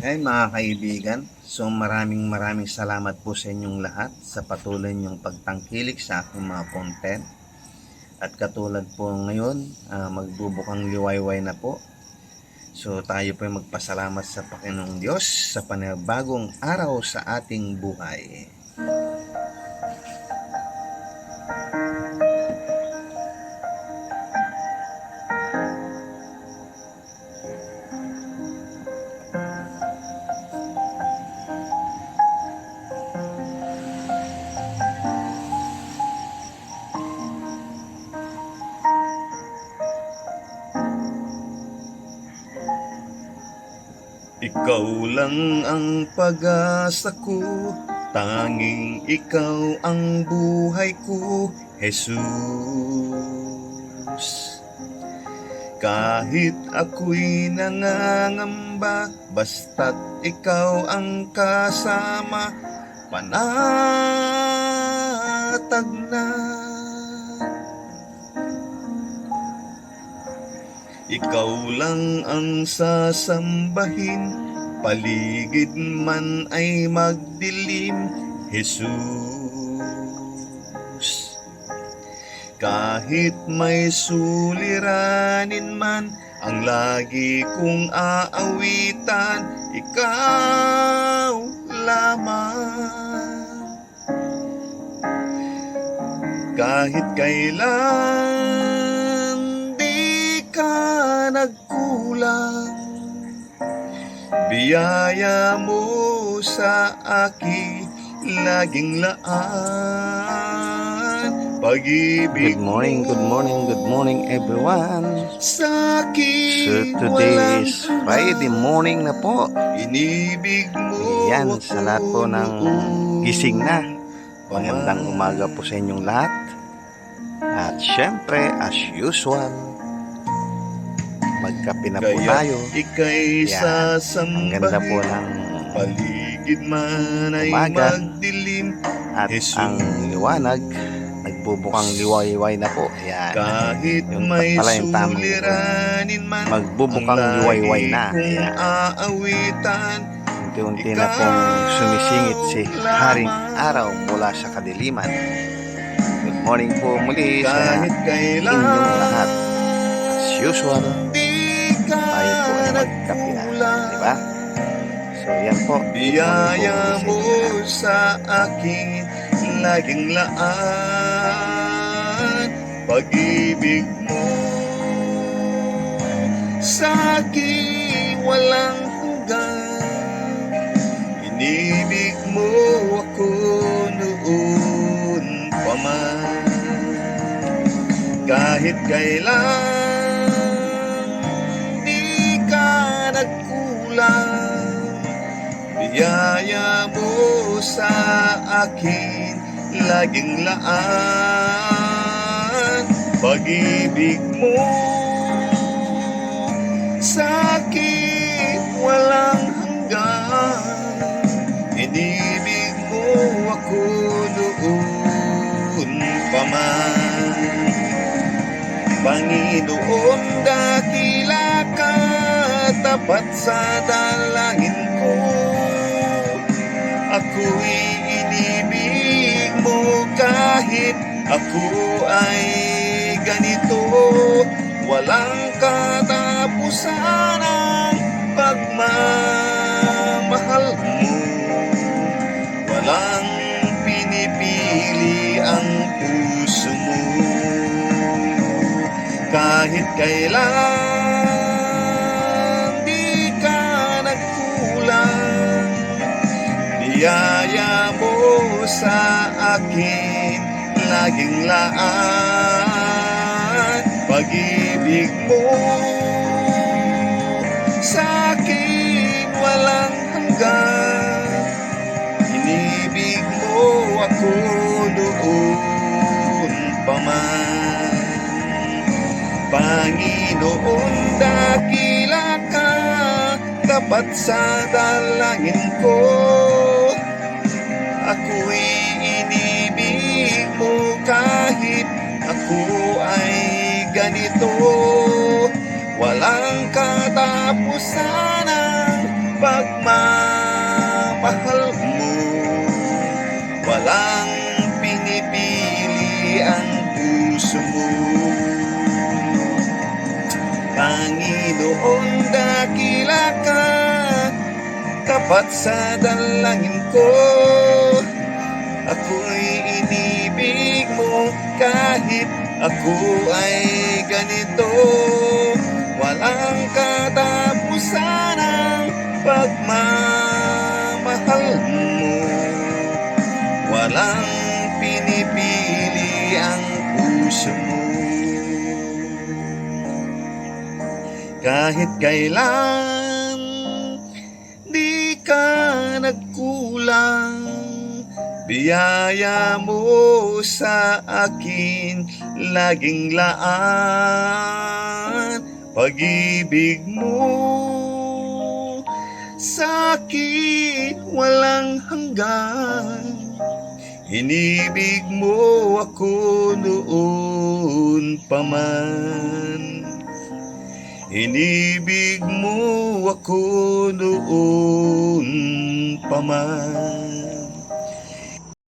Okay, mga kaibigan. So maraming maraming salamat po sa inyong lahat sa patuloy niyong pagtangkilik sa aking mga content. At katulad po ngayon, ah, magbubukang liwayway na po. So tayo po ay magpasalamat sa Panginoong Diyos sa panibagong araw sa ating buhay. Ikaw lang ang pag-asa ko, tanging ikaw ang buhay ko, Jesus. Kahit ako'y nangangamba, basta't ikaw ang kasama, panatag na. Ikaw lang ang sasambahin, paligid man ay magdilim, Jesus. Kahit may suliranin man, ang lagi kong aawitan, ikaw lamang. Kahit kailan nagkulang Biyaya mo sa akin laging laan Pag-ibig Good morning, good morning, good morning everyone. Sa akin So today is Friday morning na po. Inibig mo Yan, sa lahat po ng gising na. Magandang umaga po sa inyong lahat. At syempre, as usual, magkape na po tayo. Ika'y Yan. Ang ganda po ng Paligid man ay Umaga. magdilim at Jesus. ang liwanag, nagbubukang liwayway na po. Yan. Kahit Yung may pala yung tamang suliranin man Magbubukang liwayway na. kong Yan. aawitan Unti-unti na pong sumisingit si Haring Araw mula sa kadiliman. Good morning po muli sa inyong lahat. As usual, magkape na. Di ba? So yan po. Biyaya mo sa akin laging laan Pag-ibig mo sa akin walang hanggan Inibig mo ako noon pa man Kahit kailan Biyaya mo sa akin laging laan. Pag-ibig mo sa akin walang hanggan. Inibig mo ako noon pa man. Panginoon dakila ka tapat sa dalangin ako ay ganito Walang katapusan ang pagmamahal mo. Walang pinipili ang puso mo. Kahit kailan di ka nagkulang Biyaya mo sa akin laging laan Pag-ibig mo. Sa akin walang hanggan. Inibig mo ako noon pa man. Panginoon dakila ka. Tapat sa dalangin ko. Ako'y inibig mo kahit ako ay ganito. Walang katapusan ang pagmamahal mo. Walang pinipili ang puso mo. Panginoon, dakila ka Tapat sa dalangin ko. Ako'y mo kahit ako ay ganito. Walang katapusan ang pagmamahal mo. Walang pinipili ang puso mo. Kahit kailan di ka nagkulang Biyaya mo sa akin laging laan. Pag-ibig mo sa akin walang hanggan. Inibig mo ako noon pa man. Inibig mo ako noon pa man